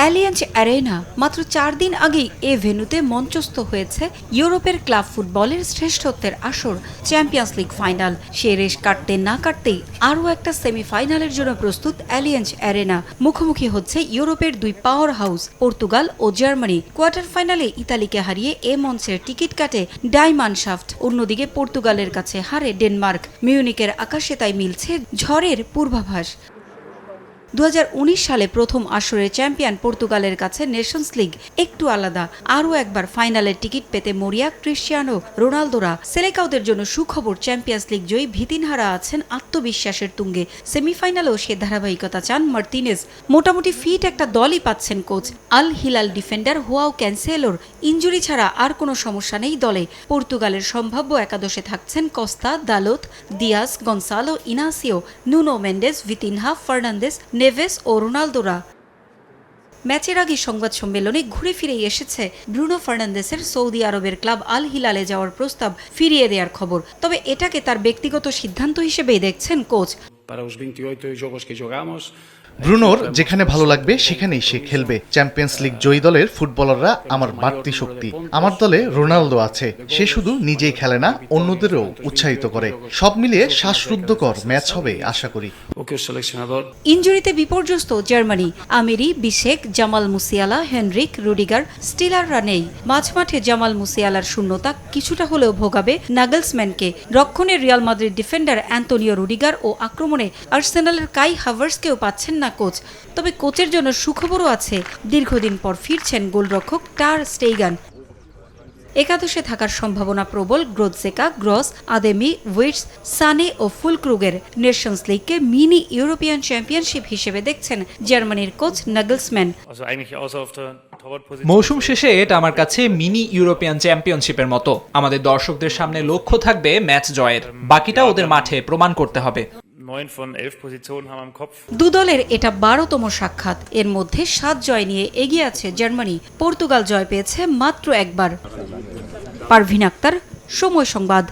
Alliance arena মাত্র চার দিন আগেই এ ভেন্যুতে মঞ্চস্থ হয়েছে ইউরোপের ক্লাব ফুটবলের শ্রেষ্ঠত্বের আসর, চ্যাম্পিয়ন্স লিগ ফাইনাল। সে রেশ কাটতে না কাটতেই আরও একটা সেমিফাইনালের জন্য প্রস্তুত অ্যালিয়েন্স অ্যারেনা। মুখোমুখি হচ্ছে ইউরোপের দুই পাওয়ার হাউস, পর্তুগাল ও জার্মানি। কোয়ার্টার ফাইনালে ইতালিকে হারিয়ে এ মঞ্চের টিকিট কাটে ডাইমান শাফট অন্যদিকে পর্তুগালের কাছে হারে ডেনমার্ক। মিউনিকের আকাশে তাই মিলছে ঝড়ের পূর্বাভাস। দু হাজার উনিশ সালে প্রথম আসরে চ্যাম্পিয়ন পর্তুগালের কাছে নেশনস লিগ একটু আলাদা। আরও একবার ফাইনালের টিকিট পেতে মরিয়া, ক্রিশ্চিয়ানো রোনালদোরা সেলেকাউদের জন্য সুখবর চ্যাম্পিয়ন্স লিগ জয়ী ভিতিনহারা আছেন আত্মবিশ্বাসের তুঙ্গে। সেমিফাইনালেও সে ধারাবাহিকতা চান মার্তিনেজ মোটামুটি ফিট একটা দলই পাচ্ছেন coach Al Hilal defender Joao ক্যান্সেলোর। Injury ছাড়া আর কোনো সমস্যা নেই দলে। পর্তুগালের সম্ভাব্য একাদশে থাকছেন Costa, Dalot, Dias, Goncalo, Inacio, Nuno Mendes, Vitinha, Fernandes Neves ও রোনালদোরা। ম্যাচের আগে সংবাদ সম্মেলনে ঘুরে ফিরে এসেছে ব্রুনো ফার্নান্দেসের সৌদি আরবের ক্লাব আল হিলালে যাওয়ার প্রস্তাব ফিরিয়ে দেওয়ার খবর। তবে এটাকে তার ব্যক্তিগত সিদ্ধান্ত হিসেবেই দেখছেন coach. Para os 28 jogos que jogamos. ব্রুনোর যেখানে ভালো লাগবে সেখানেই সে খেলবে। চ্যাম্পিয়ন্স লিগ জয়ী দলের ফুটবলাররা আমার বাড়তি শক্তি। আমার দলে রোনালদো আছে। সে শুধু নিজেই খেলে না অন্যদেরও উৎসাহিত করে। সব মিলিয়ে শ্বাসরুদ্ধকর ম্যাচ হবে আশা করি। O selecionador ইঞ্জুরিতে বিপর্যস্ত Germany, আমেরি, বিশেক, Jamal Musiala, Henrique, Rudiger স্টিলাররা নেই মাঝমাঠে জামাল মুসিয়ালার শূন্যতা কিছুটা হলেও ভোগাবে নাগলসম্যানকে। রক্ষণে Real Madrid defender Antonio Rudiger ও আক্রমণে আর্সেনালের কাই হাভার্সকেও পাচ্ছেন না কোচ। তবে কোচের জন্য সুখবরও আছে। দীর্ঘদিন পর ফিরছেন গোলরক্ষক টার স্টেইগান। একাদশে থাকার সম্ভাবনা প্রবল গ্রোদসেকা গ্রস আদেমি উইটস সানে ও ফুলক্রুগের নেশনস লিগকে মিনি ইউরোপিয়ান চ্যাম্পিয়নশিপ হিসেবে দেখছেন জার্মানির কোচ নাগলসম্যান. মৌসুম শেষে এটা আমার কাছে মিনি ইউরোপিয়ান চ্যাম্পিয়নশিপের মতো। আমাদের দর্শকদের সামনে লক্ষ্য থাকবে ম্যাচ জয়ের। বাকিটা ওদের মাঠে প্রমাণ করতে হবে। Kopf. দু দলের এটা বারোতম সাক্ষাৎ। এর মধ্যে সাত জয় নিয়ে এগিয়ে আছে জার্মানি। পর্তুগাল জয় পেয়েছে মাত্র একবার। পারভিন আক্তার, সময় সংবাদ।